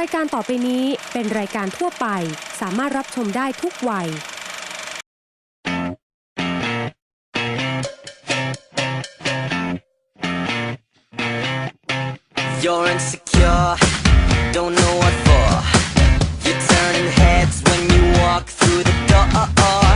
รายการต่อไปนี้เป็นรายการทั่วไป สามารถรับชมได้ทุกวัย You're insecure, don't know what for. You're turning heads when you walk through the door.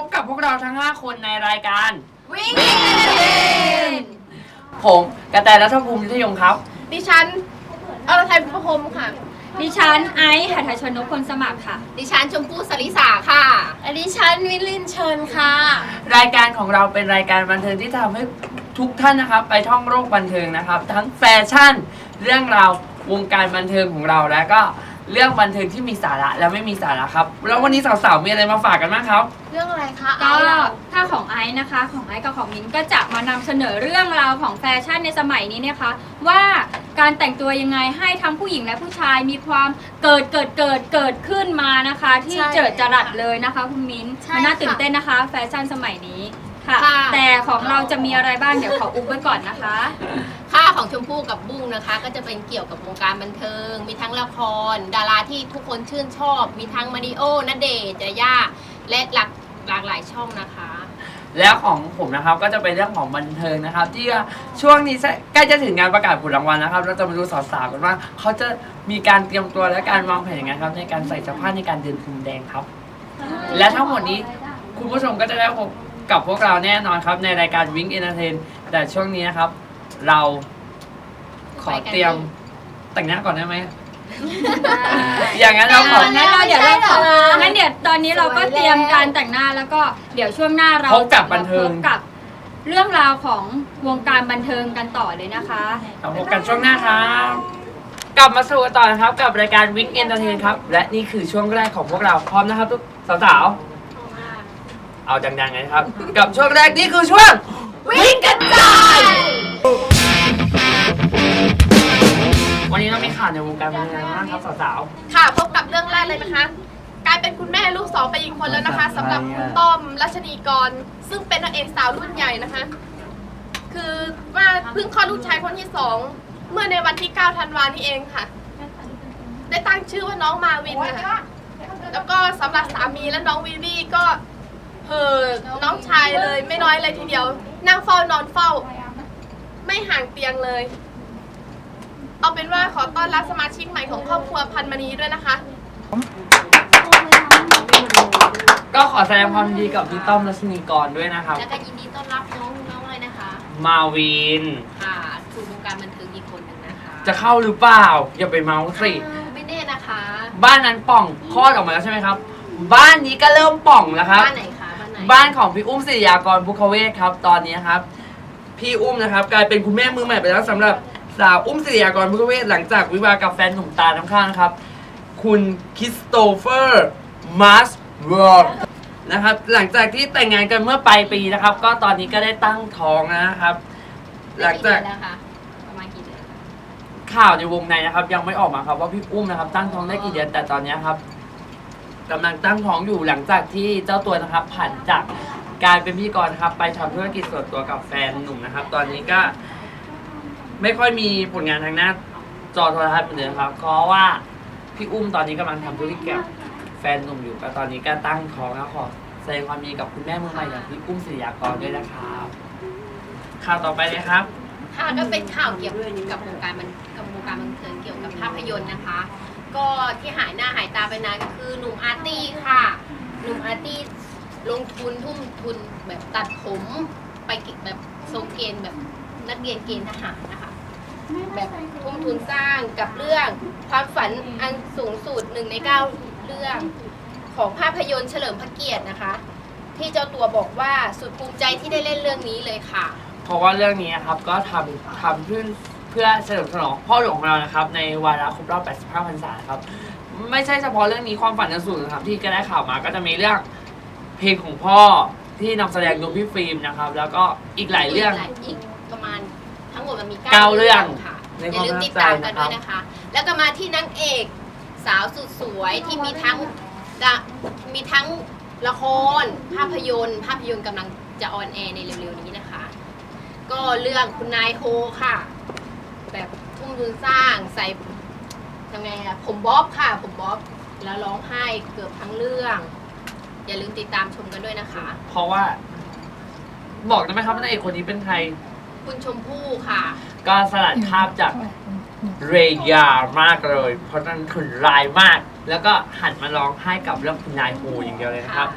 บกับพวกเราทั้ง 5 คนในรายการ วิ่งเล่นผมกระแตรัฐภูมิยุทธยงครับ ดิฉันอรไทยประพรมค่ะ ดิฉันไอซ์หัตถชนกพลสมัครค่ะ ดิฉันชมพู่สริสาค่ะ ดิฉันวิลินเชิญค่ะ รายการของเราเป็นรายการบันเทิงที่ทำให้ทุกท่านนะครับ ไปท่องโลกบันเทิงนะครับ ทั้งแฟชั่น เรื่องราววงการบันเทิงของเราแล้วก็ เรื่องบันเทิงที่มีสาระและไม่มีสาระครับ แล้ววันนี้สาวๆมีอะไรมาฝากกันบ้างครับ เรื่องอะไรคะก็เอาล่ะถ้าของไอซ์นะคะ ของไอซ์กับของมิ้นก็จะมานำเสนอเรื่องราวของแฟชั่นในสมัยนี้นะคะ ว่าการแต่งตัวยังไงให้ทั้งผู้หญิงและผู้ชายมีความเกิดเกิดเกิดเกิดขึ้นมานะคะ ที่เจิดจรัสเลยนะคะคุณมิ้นมันน่าตื่นเต้นนะคะ แฟชั่นสมัยนี้ ค่ะ แต่ของเราจะมีอะไรบ้างเดี๋ยวขออุบไว้ก่อนนะคะ ค่าของชมพู่กับบุ้งนะคะ ก็จะเป็นเกี่ยวกับวงการบันเทิง มีทั้งละคร ดาราที่ทุกคนชื่นชอบ มีทั้งมาริโอณเดชน์ยาย่าและหลากหลากหลายช่องนะคะ แล้วของผมนะครับก็จะเป็นเรื่องของบันเทิงนะครับ ที่ช่วงนี้ใกล้จะถึงงานประกาศผลรางวัลนะครับ เราจะมาดูสาวๆกันว่าเขาจะมีการเตรียมตัวและการวางแผนยังไงครับ ในการใส่เสื้อผ้าในการเดินพรมแดงครับ และทั้งหมดนี้คุณผู้ชมก็จะได้พบ กับพวกเราแน่นอนครับ ในรายการวิ n งเอนเตอร์เทนแต่ช่วงนี้นะครับ เราขอเตรียมแต่งหน้าก่อนได้ไหม อย่างนั้นเราขอ งั้นเราเดี๋ยวเราของั้นเดี๋ยวตอนนี้เราก็เตรียมการแต่งหน้าแล้วก็เดี๋ยวช่วงหน้าเราพบกับบันเทิง พบกับเรื่องราวของวงการบันเทิงกันต่อเลยนะคะ เราพบกันช่วงหน้าครับ กลับมาสู่กันต่อนะครับ กับรายการวิ n งเอนเตอร์เทนครับ และนี่คือช่วงแรกของพวกเราพร้อมนะครับทุกสาวๆ เอาดังๆไงนะครับ กับช่วงแรกนี่คือช่วง วิ่งกระจายวันนี้เรามีข่าวในวงการบันเทิงมากครับสาวค่ะพบกับเรื่องแรกเลยนะคะกลายเป็นคุณแม่ลูกสองไปอีกคนแล้วนะคะสำหรับคุณต้อมรัชนีกร ซึ่งเป็นนางเอกสาวรุ่นใหญ่นะคะ คือว่าเพิ่งคลอดลูกชายคนที่สองเมื่อในวันที่ 9 ธันวานี่เองค่ะ ได้ตั้งชื่อว่าน้องมาวินค่ะแล้วก็สำหรับสามีและน้องวิวีก็ เออน้องชายเลยไม่น้อยเลยทีเดียว นั่งเฝ้านอนเฝ้า ไม่ห่างเตียงเลย เอาเป็นว่าขอต้อนรับสมาชิกใหม่ของครอบครัวพันมณีด้วยนะคะๆก็ขอแสดงความยินดีกับพี่ต้อมรัชนีกรด้วยนะครับ แล้วก็ยินดีต้อนรับน้องน้องเลยนะคะมาวิน ค่ะสู่วงการบันเทิงอีกคนหนึ่งนะคะจะเข้าหรือเปล่า อย่าไปเมาส์สิอ้าวไม่แน่นะคะ บ้านนั้นป่องคลอดออกมาแล้วใช่ไหมครับ บ้านนี้ก็เริ่มป่องแล้วครับ บ้านไหนคะบ้าน ไหนบ้านของพี่อุ้มศิริยากรบุคเวศครับตอนนี้ครับ พี่อุ้มนะครับ กลายเป็นคุณแม่มือใหม่ไปแล้วสำหรับสาวอุ้มศิริยากรบุคเวศหลังจากวิวาห์กับแฟนหนุ่มตาทั้งข้างนะครับ คุณคริสโตเฟอร์มาสเวิร์นะครับ หลังจากที่แต่งงานกันเมื่อปลายปีนะครับ ก็ตอนนี้ก็ได้ตั้งท้องนะครับ หลังจาก ได้กี่เดือนแล้วคะประมาณกี่เดือนข่าวในวงในนะครับ ยังไม่ออกมาครับว่าพี่อุ้มนะครับ ตั้งท้องได้กี่เดือนแต่ตอนนี้ครับ กำลังตั้งท้องอยู่หลังจากที่เจ้าตัวนะครับผ่านจากการเป็นพิธีกรนะครับ ไปทำธุรกิจส่วนตัวกับแฟนหนุ่มนะครับ ตอนนี้ก็ ไม่ค่อยมีผลงานทางหน้าจอโทรทัศน์เหมือนเดิมครับเพราะว่าพี่อุ้มตอนนี้กำลังทำธุรกิจกับแฟนหนุ่มอยู่ก็ตอนนี้ก็ตั้งท้องแล้วขอแสดงความยินดีกับคุณแม่มือใหม่อย่างพี่อุ้มศิริยากรด้วยนะครับข่าวต่อไปเลยครับ ค่ะก็เป็นข่าวเกี่ยวกับวงการบันกับวงการบันเทิงเกี่ยวกับภาพยนตร์นะคะ ก็ที่หายหน้าหายตาไปนานก็คือหนุ่มอาร์ตี้ค่ะ หนุ่มอาร์ตี้ลงทุนทุ่มทุนแบบตัดผมไปก็บแบบทรงเกณฑ์แบบนักเรียนเกณฑ์ทหารนะคะ แบบทุ่มทุนสร้างกับเรื่องความฝันอันสูงสุดหนึ่งในเก้าเรื่องของภาพยนตร์เฉลิมพระเกียรตินะคะ ที่เจ้าตัวบอกว่าสุดภูมิใจที่ได้เล่นเรื่องนี้เลยค่ะ เพราะว่าเรื่องนี้ครับก็ทำทำขึ้น พื่อเฉลิมฉลองพ่อหลวงของเรานะครับ ในวาระครบรอบ 85พรรษาครับ ไม่ใช่เฉพาะเรื่องนี้ความฝันอันสูงนะครับ ที่ก็ได้ข่าวมาก็จะมีเรื่องเพลงของพ่อที่นำแสดงโดยพี่ฟิล์มนะครับ แล้วก็อีกหลายเรื่อง อีกประมาณทั้งหมดมันมีเก้าเรื่องค่ะในอความย่าลืมประทับติดตามกันใจนะครับด้วยนะคะ แล้วก็มาที่นางเอกสาวสุดสวยที่มีทั้งดะมีทั้งละคร ภาพยนตร์ ภาพยนตร์กำลังจะออนแอร์ในเร็วๆนี้นะคะ ก็เรื่องคุณนายโฮค่ะ แบบทุ่มทุนสร้างใส่ทำไงอะผมบ๊อบค่ะ ผมบ๊อบแล้วร้องไห้เกือบทั้งเรื่อง อย่าลืมติดตามชมกันด้วยนะคะ เพราะว่า บอกได้ไหมครับว่านางเอกคนนี้เป็นใคร คุณชมพู่ค่ะ ก็สลัดภาพจากเรยามากเลย เพราะนั้นคือรายมาก แล้วก็หันมาร้องไห้กับเรื่องคุณนายฮูอย่างเดียวเลยนะครับ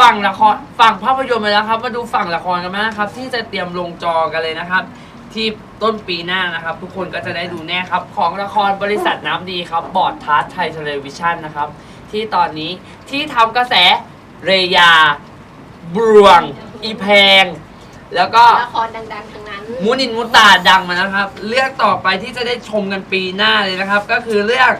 ฝั่งละครฝั่งภาพยนตร์ไปแล้วครับ มาดูฝั่งละครกันบ้างนะครับ ที่จะเตรียมลงจอกันเลยนะครับ ที่ต้นปีหน้านะครับ ทุกคนก็จะได้ดูแน่ครับ ของละครบริษัทน้ำดีครับ บอร์ดทัสไทยเทเลวิชันนะครับ ที่ตอนนี้ที่ทำกระแสเรยาบรวง อีแพง แล้วก็ ละครดังๆทั้งนั้น มูนินมูตาดังมานะครับ เรื่องต่อไปที่จะได้ชมกันปีหน้าเลยนะครับ ก็คือเรื่อง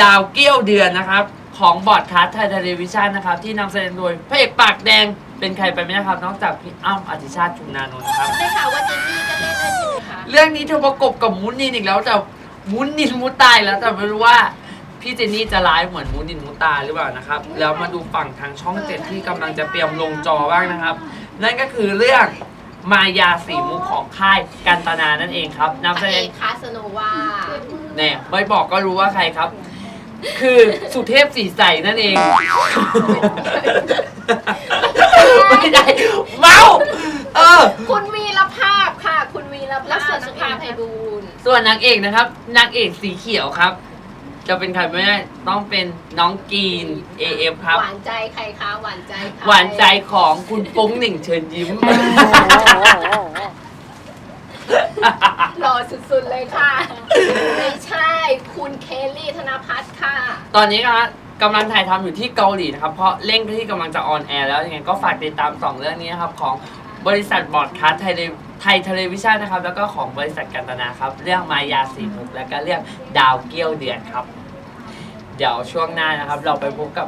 ดาวเกี้ยวเดือนนะครับ ของบอร์ดคัสไทยเทเลวิชันนะครับ ที่นำแสดงโดยพระเอกปากแดงเป็นใครไปไม่ได้ครับ นอกจากพี่อ้ำอธิชาติชุมนานนท์ครับ ได้ข่าวว่าเจนนี่ก็เล่นด้วยใช่ไหมคะเรื่องนี้เธอประกบกับมูนินอีกแล้วแต่มูนินมูตายแล้วแต่ไม่รู้ว่าพี่เจนนี่จะร้ายเหมือนมูนินมูตาหรือเปล่านะครับ แล้วมาดูฝั่งทางช่องเจ็ดที่กำลังจะเตรียมลงจอบ้างนะครับ นั่นก็คือเรื่องมายาสีมุกของค่ายกันตนานั่นเองครับนำพแสระดเองกคาสโนวา เนี่ยไม่บอกก็รู้ว่าใครครับ คือสุเทพสีใสนั่นเอง ไม่ได้เมาเออ คุณวีรภาพค่ะ คุณวีรภาพสุภาพไพบูลย์ส่วนนางเอกนะครับนางเอกสีเขียวครับ จะเป็นใครไม่ได้ต้องเป็นน้องกรีน AF ครับ หวานใจใครคะหวานใจใครหวานใจของคุณปุ้งหนึ่งเชิญยิ้ม หล่อสุดๆเลยค่ะ ไม่ใช่ คุณเคลลี่ธนพัฒน์ค่ะ ตอนนี้นะครับกำลังถ่ายทำอยู่ที่เกาหลีนะครับ เพราะเร่งที่กำลังจะออนแอร์แล้วยังไงก็ฝากติดตามสองเรื่องนี้นะครับ ของบริษัทบอร์ดคัสไทยไทยเทเลวิชันนะครับ แล้วก็ของบริษัทกันตนาครับ เรื่องมายาสีมุกแล้วก็เรื่องดาวเกี้ยวเดือนครับ เดี๋ยวช่วงหน้านะครับ เราไปพบกับ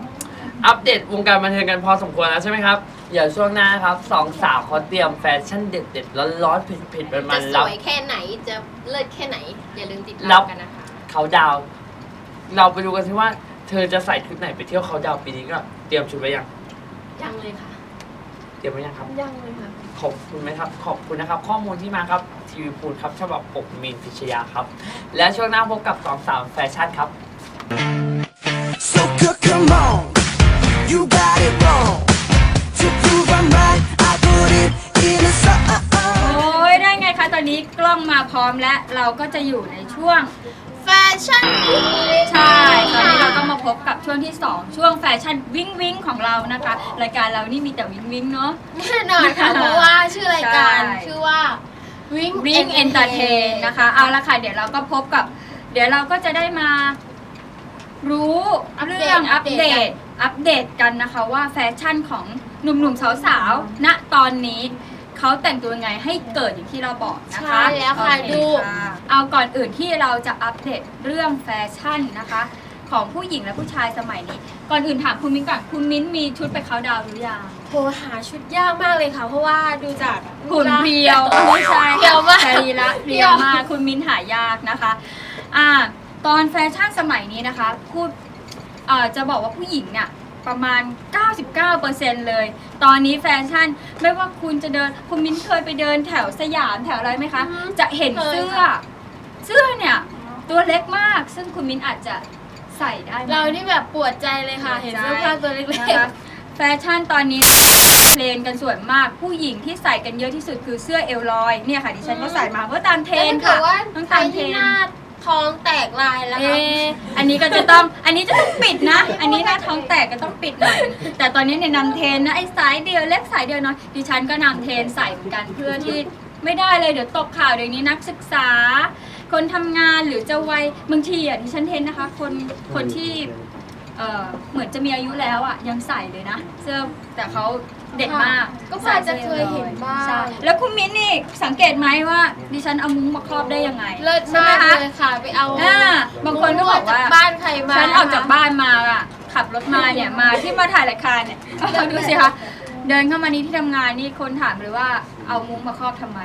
อัปเดตวงการบันเทิงกันพอสมควรแล้วใช่ไหมครับ เดี๋ยวช่วงหน้านะครับสองสาวเขาเตรียมแฟชั่นเด็ดๆร้อนๆเผ็ดๆมันจะๆสรับ วยแค่ไหนจะเลิศแค่ไหน อย่าลืมติดรัตามบกันนะคะ เขาดาวน์เราไปดูกันสิว่า เธอจะใส่ชุดไหนไปเที่ยวเขาดาวน์ปีนี้ก็เตรียมชุดไว้ยังยังเลยค่ะ เตรียมไว้ยังครับ ยังเลยค่ะ ขอบคุณไหมครับ ขอบคุณนะครับ ข้อมูลที่มาครับทีวีพูลครับฉบับปกมีนพิชยาครับ และช่วงหน้าพบกับสองสามแฟชั่นครับ So c- come on, พร้อมและเราก็จะอยู่ในช่วงแฟชั่นใช่ตอนนี้เราก็มาพบกับช่วงที่ 2 ช่วงแฟชั่นวิ้งวิ้งของเรานะคะรายการเรานี่มีแต่วิ้งวิ้งเนาะ แน่นอนค่ะ เพราะว่าชื่อรายการใช่ ชื่อว่า Wing วิ้งเอนเตอร์เทนนะคะเอาละค่ะเดี๋ยวเราก็พบกับ เดี๋ยวเราก็จะได้มารู้อัปเดตเรื่องอัอัปปเดเดตตอัปเดตกันนะคะว่าแฟชั่นของหนุ่มๆสาวๆณตอนนี้ เขาแต่งตัวยังไงให้เกิดอย่างที่เราบอกนะคะ ใช่แล้วค่ะโอเดูค่ะเอาก่อนอื่นที่เราจะอัปเดตเรื่องแฟชั่นนะคะ ของผู้หญิงและผู้ชายสมัยนี้ ก่อนอื่นถามคุณมิ้นก่อนคุณมิ้นมีชุดไปเขาน์ดาวน์หรือยังโทรหาชุดยากมากเลยค่ะ เพราะว่าดูจากหุ่นเพรียวไม่ใช่เพรียวมาก สรีระเพรียวมากคุณมิ้นหายากนะคะอ่าตอนแฟชั่นสมัยนี้นะคะพูดเอ่อจะบอกว่าผู้หญิงเนี่ย ประมาณ 99%เลย ตอนนี้แฟชั่นไม่ว่าคุณจะเดิน คุณมิ้นเคยไปเดินแถวสยามแถวอะไรไหมคะจะเห็นเสื้อเสื้อเนี่ย ตัวเล็กมาก ซึ่งคุณมิ้นอาจจะใส่ได้ไหม เรานี่แบบปวดใจเลยค่ะ เห็นเสื้อผ้าตัวเล็กนะคะแฟชั่นตอนนี้เทรนกันส่วนมากผู้หญิงที่ใส่กันเยอะที่สุดคือเสื้อเอลลอยเนี่ยค่ะดิฉันก็ใส่มาเพราะตามเทๆรนแล้วถ้าค่ะเกิดว่าต้องใครตามเทรที่นหน้า ท้องแตกลายแล้วเอคะออันนี้ก็จะต้อง อันนี้จะต้องปิดนะ อันนี้หน้าท้องแตกก็ต้องปิดหน่อย แต่ตอนนี้เนี่ยนำเทรนนะไอ้สายเดียวเล็กสายเดียวน้อย ดิฉันก็นำเทรนใส่เหมือนกันเพื่อที่ไม่ได้เลยเดี๋ยวตกข่าวเดี๋ยวนี้นักศึกษา คนทำงานหรือจะวัยบางทีอะดิฉันเทรนนะคะ คนคนที่ เออเหมือนจะมีอายุแล้วอะยังใส่เลยนะเสื้อแต่เขา เด็ดมากก็พอจะเคยเห็นบ้าง ใช่แล้วคุณมิ้นนี่สังเกตไหมว่า ดิฉันเอามุ้งมาครอบได้ยังไงเลิศใช่ไหมากคะเลยค่ะไปเอาอ่าบางคนก็บอกว่า บ้านใครมาฉันออกจากบ้านมาอะขับรถมาเนี่ยมาที่มาถ่ายรายการเนี่ยเอาดูสิคะเดินเข้ามานี้ที่ทำงานนี่คนถามเลยว่าเอามุ้งมาครอบทำไม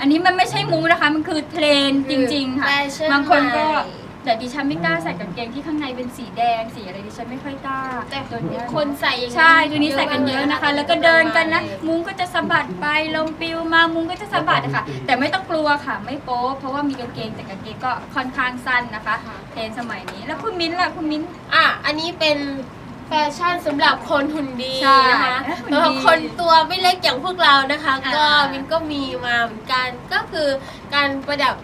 อันนี้มันไม่ใช่มุ้งนะคะ มันคือเทรนด์จริง ๆ ค่ะ แฟชั่นบางคนก็ใหม่ แต่ดิฉันไม่กล้าใส่กางเกงที่ข้างในเป็นสีแดงสีอะไรดิฉันไม่ค่อยกล้าแต่ตัวเนี้ยคนใส่อย่างใช่ตัวนี้ใส่กันเยอะนะคะ แล้วก็เดินกันนะ มุ้งก็จะสะบัดไปลมปิวมามุ้งก็จะสะบัดนะคะแต่ไม่ต้องกลัวค่ะ ไม่โป๊เพราะว่ามีกางเกงแต่กางเกงก็ค่อนข้างสั้นนะคะเทรนด์สมัยนี้ แล้วคุณมิ้นท์ล่ะคุณมิ้นท์ อะ อันนี้เป็นแฟชั่นสำหรับคนหุ่นดีใช่นะคะหุ่นดีสำหรับคนตัวไม่เล็กอย่างพวกเรานะคะ อ่า ก็มินก็มีมาเหมือนกันก็คือการประดับ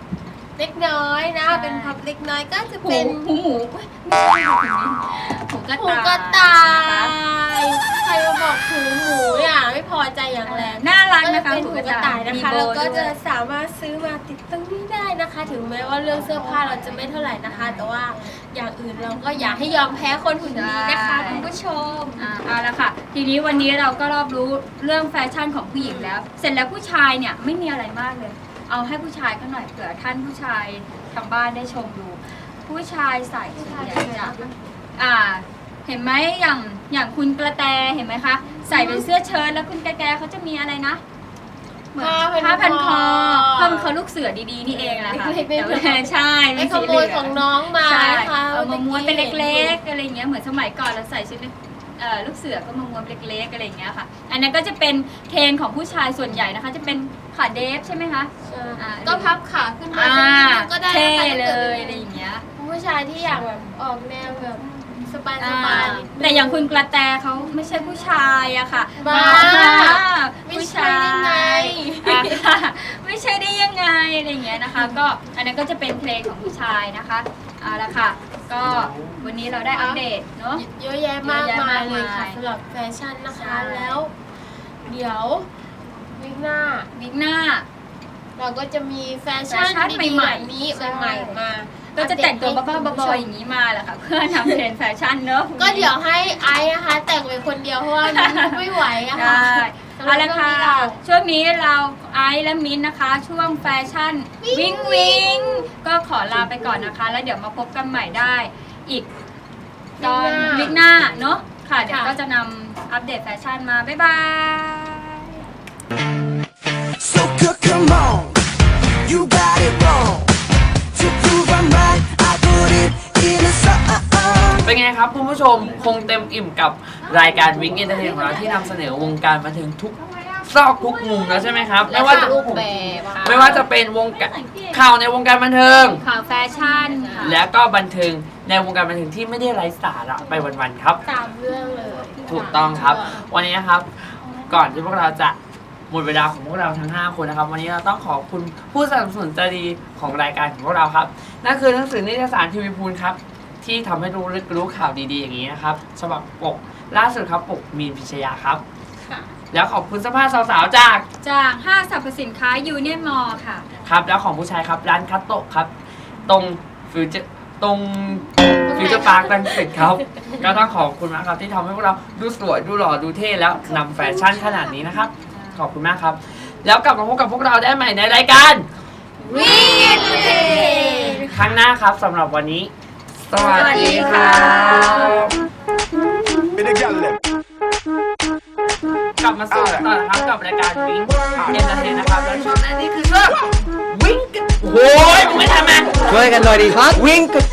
เล็กน้อยนะเป็นพับเล็กน้อยก็จะหูเป็นหูหมูอุ๊ยไม่ใช่ค่ะคุณมิ้นท์หูกระหูต่ายกระต่านะคะยใครมาบอกหูหมูเนี่ยไม่พอใจอย่างแรงน่ารักก็จะนะคะเป็นหูกระต่ายนะคะมีโบแล้วก็จะด้วยสามารถซื้อมาติดตรงนี้ได้นะคะ ถึงแม้ว่าเรื่องเสื้อผ้าเราจะไม่เท่าไหร่นะคะ แต่ว่าอย่างอื่นเราก็อยากให้ยอมแพ้คนหุ่นดีนะคะคุณผู้ชม อ่าเอาละค่ะ ทีนี้วันนี้เราก็รอบรู้เรื่องแฟชั่นของผู้หญิงแล้ว เสร็จแล้วผู้ชายเนี่ยไม่มีอะไรมากเลย เอาให้ผู้ชายก็หน่อยเผื่อท่านผู้ชายทางบ้านได้ชมดู ผู้ชายใส่ส่วนใหญ่จะอ่า เห็นไหมอย่างอย่างคุณกระแตเห็นไหมคะ ใส่เป็นเสื้อเชิ้ตแล้วคุณกระแตเขาจะมีอะไรนะเหมือนผ้าพันคอผ้าพันคอลูกเสือดีๆนี่เองแหละค่ะเล็กๆไม่แต่ว่าใช่ไม่เป็นขสีโมเหลืยองของน้องมาใช่นะคะเอามาม้วนเป็นเล็กๆอะไรอย่างเงี้ยเหมือนสมัยก่อนเราใส่ชุดเล็ก เอ่อลูกเสือก็มาม้วนเล็กๆอะไรอย่างเงี้ยค่ะ อันนั้นก็จะเป็นเทรนของผู้ชายส่วนใหญ่นะคะ จะเป็นขาเดฟใช่ไหมคะ อ่า ก็พับขาขึ้นมาอ่าสักนิดนึงก็ได้เท่นะคะเลยอะไรอย่างเงี้ย ผู้ชายที่อยากแบบออกแนวแบบสบายสอ่าบายแต่อย่างคุณกระแตเขาไม่ใช่ผู้ชายอะค่ะบ้าไม่ผู้ใช่ชาได้ไง ยอะค่ะไม่ใช่ได้ยังไงอะไรอย่างเงี้ยนะคะ ก็อันนั้นก็จะเป็นเพลงของผู้ชายนะคะเอาละค่ะ ก็วันนี้เราได้อัปเดตเนาะ เยอะแยะมากเยอะแยะากมามยเลยค่ะมายสำหรับแฟชั่นนะคะ ใช่ แล้ว เดี๋ยววิกหน้า วิกหน้า เราก็จะมีแฟชั่นแฟชั่นดีๆใหม่แบบๆนี้ใช่ ใหม่ๆมา ก็จะแต่งตัวอัปเดบ้าให้ๆคุณบผู้อชๆมอย่างนี้มาแหละค่ะ เพื่อนำเทรนด์แฟชั่นเนอะก็เดี๋ยวให้ไอซ์นะคะ แต่งไปคนเดียวเพราะว่ามิ้นไม่ไหวอะค่ะได้เอาละค่ะ ช่วงนี้เราไอซ์และมิ้นท์นะคะ ช่วงแฟชั่นวิงวิงก็ขอลาไปก่อนนะคะ แล้วเดี๋ยวมาพบกันใหม่ได้ อีกตอนวิกหน้าเนาะค่ะ เดี๋ยวก็จะนำอัปเดตแฟชั่นมา บ๊ายบาย So c- come on, you got it เป็นไงครับคุณผู้ชมคงเต็มอิ่มกับรายการวิงเอนเตอร์เทนของเราที่นำเสนอวงการมาถึงทุกซอกทุกมุมแล้วใช่ไหมครับ ไม่ว่าจะรูปแบบค่ะไม่ว่าจะเป็นวงการข่าวในวงการบันเทิง ข่าวแฟชั่นค่ะและก็บันเทิงในวงการบันเทิงที่ไม่ได้ไร้สาระไปวันๆครับ ตามเรื่องเลยถูกต้องครับ วันนี้นะครับ ก่อนที่พวกเราจะหมดเวลาของพวกเราทั้ง 5 คนนะครับ วันนี้เราต้องขอบคุณผู้สนับสนุนใจดีของรายการของพวกเราครับ นั่นคือหนังสือนิตยสารทีวีพูลครับ ที่ทำให้รู้ลึกรู้ข่าวดีๆอย่างนี้นะครับฉบับปกล่าสุดครับปกมีนพิชยาครับ ค่ะ แล้วขอบคุณเสภาพสาวๆจากจากห้างสรรพสินค้ายูเนียนมอลค่ะ ครับ แล้วของผู้ชายครับร้านคัตโตะครับ ตรงฟิวเจอร์ตรงฟิวเจอร์พาร์คลังสิตครับ ก็ต้องขอบคุณมากครับที่ทำให้พวกเราดูสวยดูหล่อดูเท่แล้วนำแฟชั่นขนาดนี้นะครับ ขอบคุณมากครับ แล้วกลับมาพบกับพวกเราได้ใหม่ในรายการวิ่งเอนเตอร์เทนครั้งหน้าครับสำหรับวันนี้ สวัสดีครับ Me the gal them. กลับมาสู่กันต่อนะครับกับรายการวิ่งเอนเตอร์เทนนะครับและช่วงหน้านี้คือช่วงวิ่งกันโอ้ยมึงไม่ทำมันช่วยกันหน่อยดีครับ วิ่งกัน